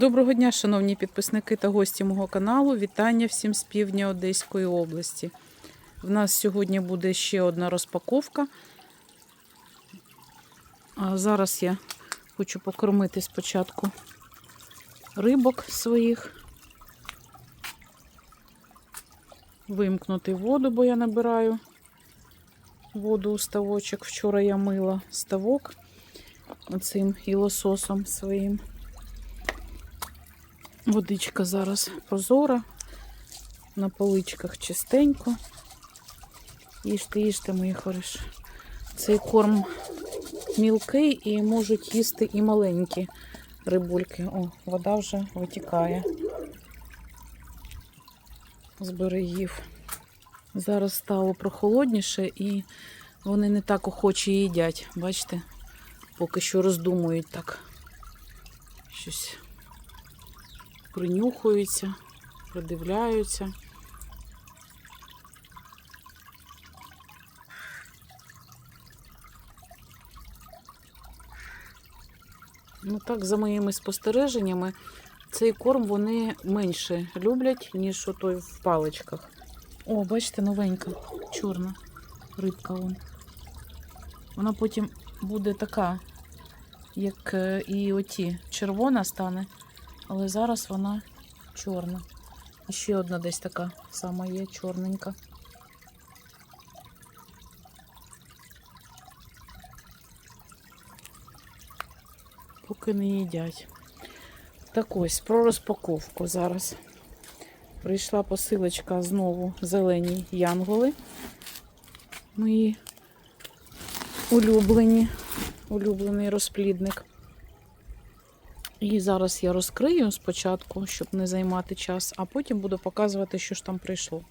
Доброго дня, шановні підписники та гості мого каналу. Вітання всім з півдня Одеської області. В нас сьогодні буде ще одна розпаковка. А зараз я хочу покормити спочатку рибок своїх, вимкнути воду, бо я набираю воду у ставочок. Вчора я мила ставок оцим ілососом своїм. Водичка зараз прозора, на поличках чистенько. Їжте, їжте, мої хороші. Цей корм мілкий і можуть їсти і маленькі рибульки. О, вода вже витікає з берегів. Зараз стало прохолодніше і вони не так охоче їдять. Бачите? Поки що роздумують так. Щось принюхуються, придивляються. Ну так, за моїми спостереженнями, цей корм вони менше люблять, ніж той в паличках. О, бачите, новенька, чорна рибка. Вон. Вона потім буде така, як е, і оті червона стане. Але зараз вона чорна. І ще одна десь така сама є, чорненька. Поки не їдять. Так ось, про розпаковку зараз. Прийшла посилочка знову зелені янголи. Мої улюблені, улюблений розплідник. І зараз я розкрию спочатку, щоб не займати час, а потім буду показувати, що ж там прийшло.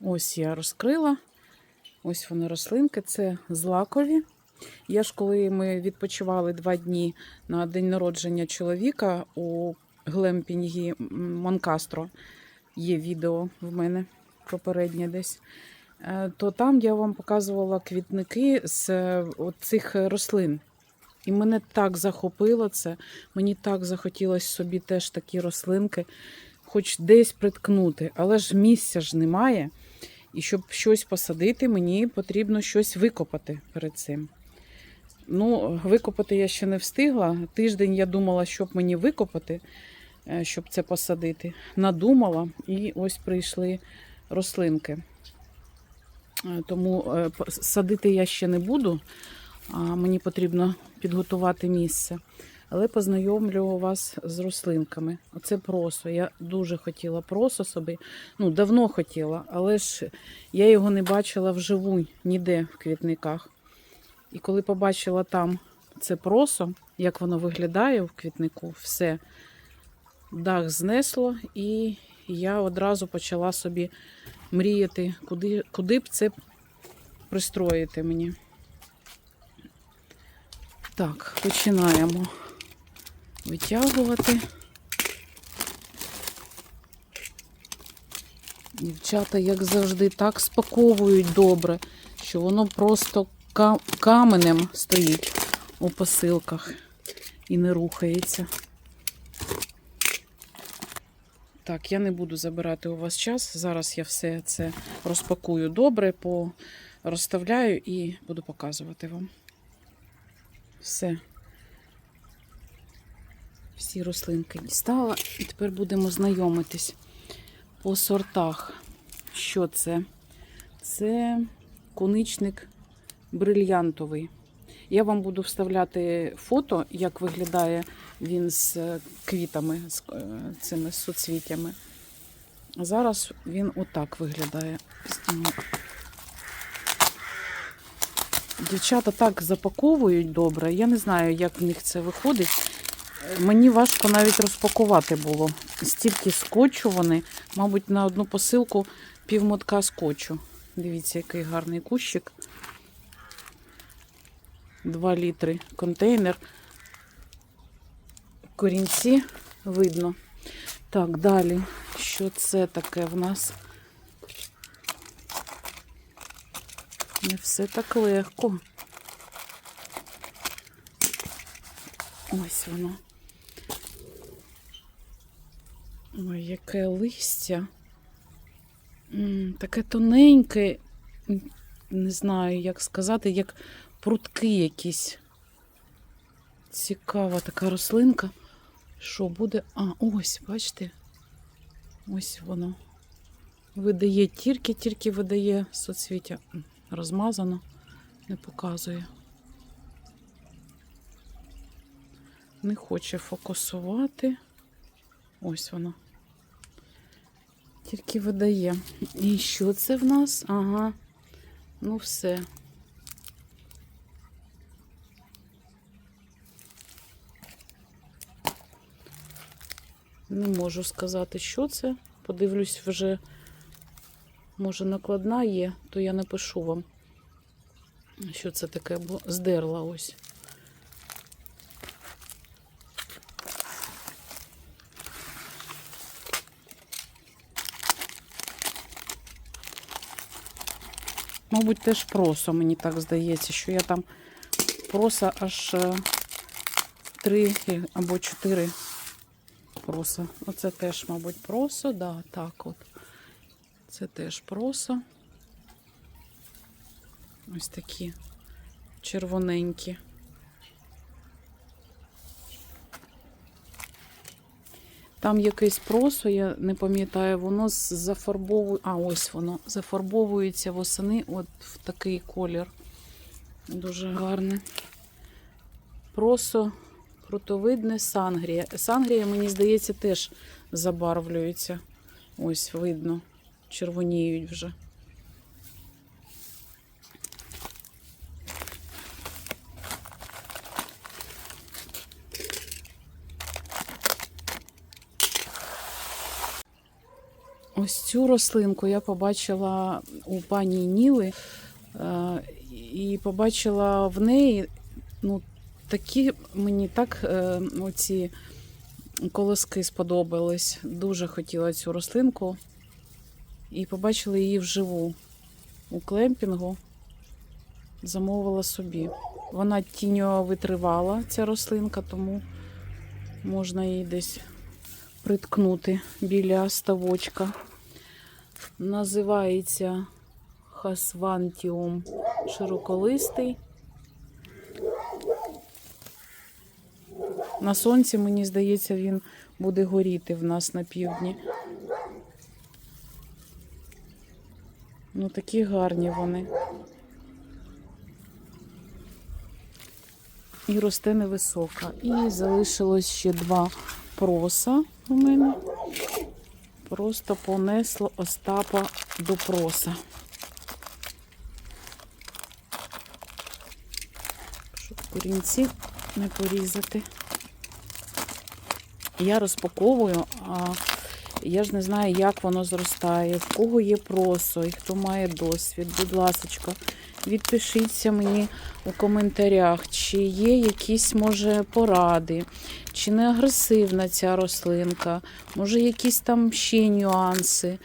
Ось я розкрила. Ось вони рослинки, це злакові. Я ж коли ми відпочивали два дні на день народження чоловіка у глемпінгі Монкастро, є відео в мене попереднє десь, е, то там я вам показувала квітники з е, цих рослин. І мене так захопило це. Мені так захотілося собі теж такі рослинки, хоч десь приткнути, але ж місця ж немає. І щоб щось посадити, мені потрібно щось викопати перед цим. Ну, викопати я ще не встигла. Тиждень я думала, щоб мені викопати, е, щоб це посадити. Надумала, і ось прийшли рослинки. Е, Тому е, садити я ще не буду мені потрібно підготувати місце. Але познайомлю вас з рослинками. Оце просо. Я дуже хотіла просо собі. Ну, давно хотіла, але ж я його не бачила вживу ніде в квітниках. І коли побачила там це просо, як воно виглядає в квітнику, все, дах знесло, і я одразу почала собі мріяти, куди, куди б це пристроїти мені. Так, починаємо витягувати. Дівчата, як завжди, так спаковують добре, що воно просто каменем стоїть у посилках і не рухається. Так, я не буду забирати у вас час. Зараз я все це розпакую добре, розставляю і буду показувати вам. Все. Всі рослинки дістала. І тепер будемо знайомитись по сортах. Що це? Це куничник брильянтовий. Я вам буду вставляти фото, як виглядає він з е, квітами, з е, цими соцвітями. А зараз він отак виглядає. Дівчата так запаковують добре. Я не знаю, як в них це виходить. Мені важко навіть розпакувати було. Стільки скотчу вони, мабуть, на одну посилку півмотка скотчу. Дивіться, який гарний кущик. Два літри контейнер. Корінці видно. Так, далі. Що це таке в нас? Не все так легко. Ось воно. Ой, яке листя. Таке тоненьке, не знаю, як сказати, як прутки якісь. Цікава така рослинка. Що буде? А, ось, бачите? Ось воно. Видає тільки-тільки видає соцвіття. Розмазано, не показує. Не хоче фокусувати. Ось воно. Тільки видає. І що це в нас? Ага. Ну все. Не можу сказати, що це. Подивлюсь вже, може, накладна є, то я напишу вам, що це таке, бо здерла ось. Мабуть, теж просо, мені так здається, що я там проса аж е, три або чотири проса. Оце теж, мабуть, просо, да, так от. Це теж просо. Ось такі червоненькі. Там якесь просо, я не пам'ятаю, воно зафарбовує. А, ось воно зафарбовується восени от в такий колір. Дуже гарне. Просо крутовидне сангрія. Сангрія, мені здається, теж забарвлюється. Ось видно, червоніють вже. Ось цю рослинку я побачила у пані Ніли е, і побачила в неї ну, такі мені так е, оці колоски сподобались. Дуже хотіла цю рослинку. І побачила її вживу у клемпінгу. Замовила собі. Вона тіньо витривала, ця рослинка, тому можна її десь приткнути біля ставочка. Називається Хасвантіум широколистий. На сонці, мені здається, він буде горіти в нас на півдні. Ну, такі гарні вони. І росте невисока. І залишилось ще два проса у мене. Просто понесло Остапа до проса. Щоб корінці не порізати. Я розпаковую, а я ж не знаю, як воно зростає, в кого є просо і хто має досвід. Будь ласочка, відпишіться мені у коментарях, чи є якісь, може, поради, чи не агресивна ця рослинка, може, якісь там ще нюанси.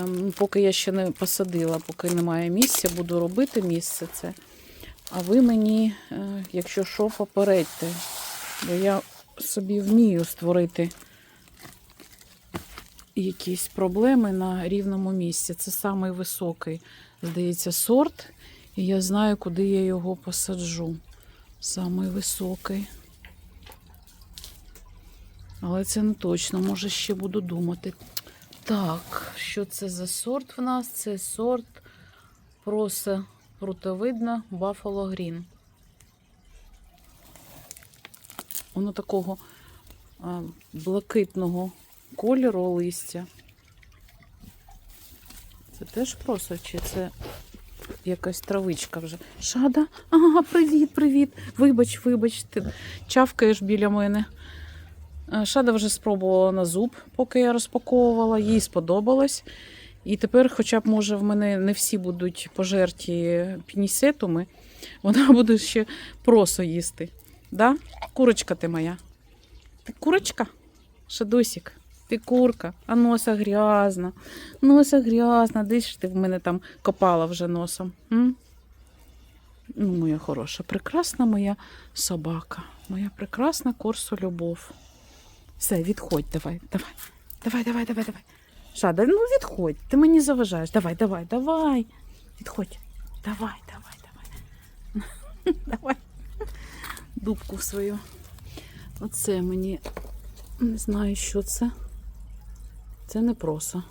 Ем, Поки я ще не посадила, поки немає місця, буду робити місце це. А ви мені, е, якщо що, попередьте, бо я собі вмію створити якісь проблеми на рівному місці. Це самий високий, здається, сорт. І я знаю, куди я його посаджу. Самий високий. Але це не точно, може ще буду думати. Так, що це за сорт в нас? Це сорт проса прутовидна Buffalo Green. Воно такого а, блакитного кольору листя. Це теж просо, чи це якась травичка вже? Шада? Ага, привіт, привіт. Вибач, вибач, ти чавкаєш біля мене. Е, Шада вже спробувала на зуб, поки я розпаковувала, їй сподобалось. І тепер, хоча б, може, в мене не всі будуть пожерті пінісетуми, вона буде ще просо їсти. Да? Курочка ти моя. Ти курочка? Шадусік, ти курка, а носа грязна. Носа грязна. Десь ж ти в мене там копала вже носом. М? Ну, моя хороша, прекрасна моя собака, моя прекрасна корсо любов. Все, відходь, давай, давай. Давай, давай, давай, давай. Шада, ну відходь, ти мені заважаєш. Давай, давай, давай. Відходь. Давай, давай, давай. давай. Дубку свою. Оце мені не знаю, що це. Це не проса.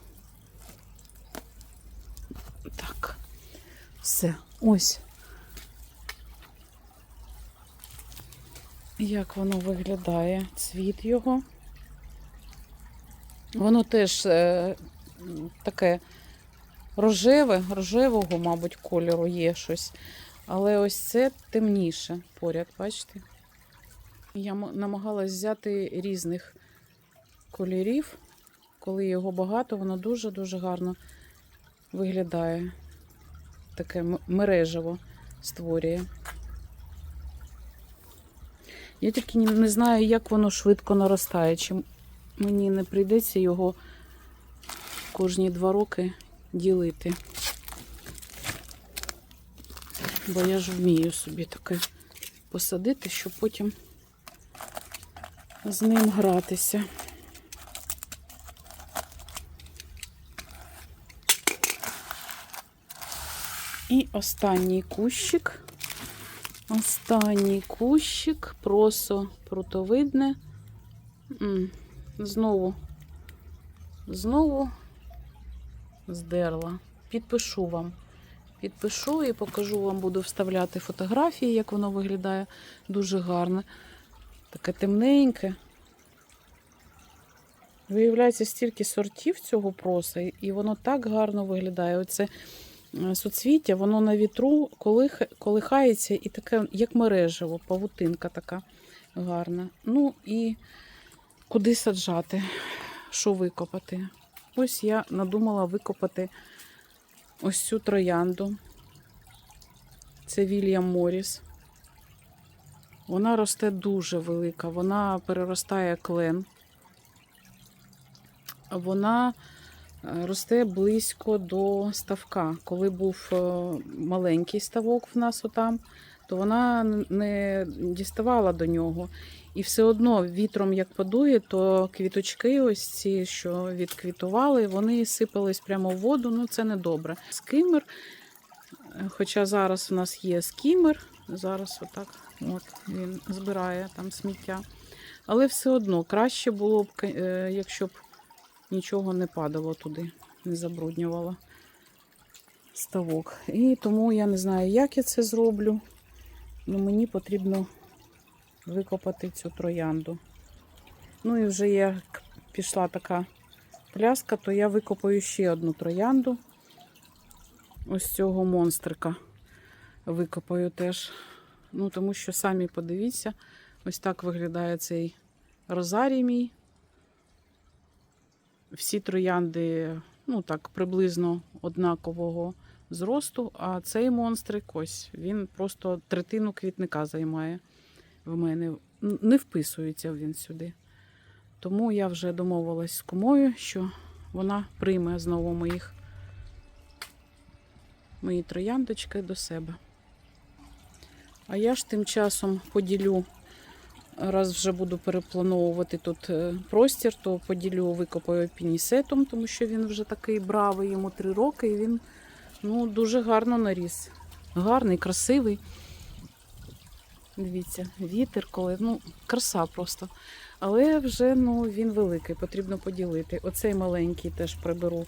Так. Все. Ось. Як воно виглядає, цвіт його. Воно теж е, таке рожеве, рожевого, мабуть, кольору є щось. Але ось це темніше поряд, бачите? Я намагалась взяти різних кольорів. Коли його багато, воно дуже-дуже гарно виглядає. Таке мережево створює. Я тільки не знаю, як воно швидко наростає. Чи мені не прийдеться його кожні два роки ділити. Бо я ж вмію собі таке посадити, щоб потім з ним гратися. І останній кущик. Останній кущик, просо прутовидне. Знову, знову здерла. Підпишу вам. Підпишу і покажу вам, буду вставляти фотографії, як воно виглядає. Дуже гарне. Таке темненьке. Виявляється, стільки сортів цього проса, і- воно так гарно виглядає. Оце суцвіття, воно на вітру колих- колихається і таке, як мережево, павутинка така гарна. Ну і куди саджати, що викопати. Ось я надумала викопати ось цю троянду. Це Вільям Моріс. Вона росте дуже велика, вона переростає клен. Вона е, росте близько до ставка. Коли був е, маленький ставок в нас отам, то вона не діставала до нього. І все одно вітром як подує, то квіточки, ось ці, що відквітували, вони сипались прямо в воду. Ну це не добре. Скимер, хоча зараз у нас є скімер, зараз отак от він збирає там сміття. Але все одно краще було б, е, якщо б нічого не падало туди, не забруднювало ставок. І тому я не знаю, як я це зроблю. Ну, мені потрібно викопати цю троянду. Ну і вже як пішла така пляска, то я викопаю ще одну троянду. Ось цього монстрика викопаю теж. Ну, тому що самі подивіться, ось так виглядає цей розарій мій. Всі троянди, ну так, приблизно однакового зросту, а цей монстрик ось він просто третину квітника займає в мене. Не вписується він сюди. Тому я вже домовилась з кумою, що вона прийме знову моїх мої трояндочки до себе. А я ж тим часом поділю, раз вже буду переплановувати тут е, простір, то поділю викопаю пінісетом, тому що він вже такий бравий, йому три роки, і він ну, дуже гарно наріс. Гарний, красивий. Дивіться, вітер, коли, ну, краса просто. Але вже ну, він великий, потрібно поділити. Оцей маленький теж приберу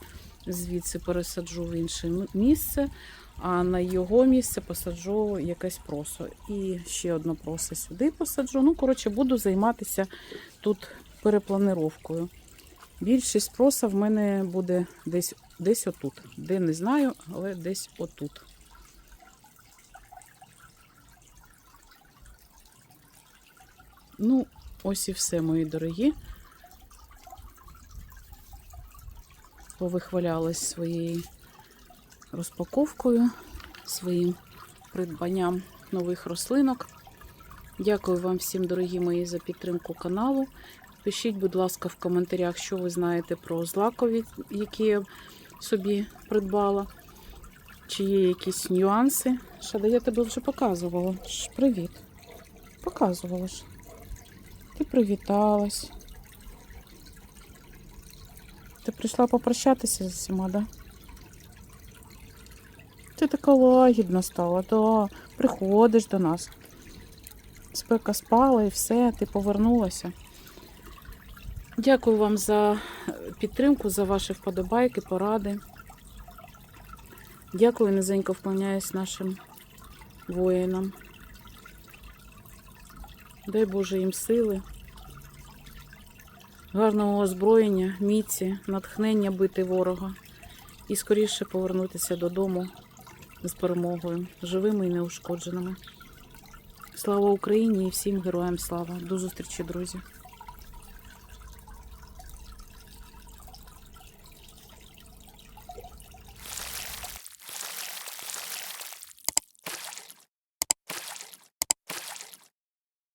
звідси, пересаджу в інше місце, а на його місце посаджу якесь просо. І ще одне просо сюди посаджу. Ну, коротше, буду займатися тут перепланировкою. Більшість проса в мене буде десь, десь отут. Де не знаю, але десь отут. Ну, ось і все, мої дорогі. Повихвалялась своєю розпаковкою, своїм придбанням нових рослинок. Дякую вам всім, дорогі мої, за підтримку каналу. Пишіть, будь ласка, в коментарях, що ви знаєте про злакові, які я собі придбала. Чи є якісь нюанси. Шада, я тебе вже показувала. Ж, Привіт. Показувала ж. Ти привіталась. Ти прийшла попрощатися з усіма, да? Ти така лагідна стала, да. Приходиш до нас. Спека спала і все, ти повернулася. Дякую вам за підтримку, за ваші вподобайки, поради. Дякую, низенько вклоняюсь нашим воїнам. Дай Боже їм сили, гарного озброєння, міці, натхнення бити ворога і скоріше повернутися додому з перемогою, живими і неушкодженими. Слава Україні і всім героям слава! До зустрічі, друзі!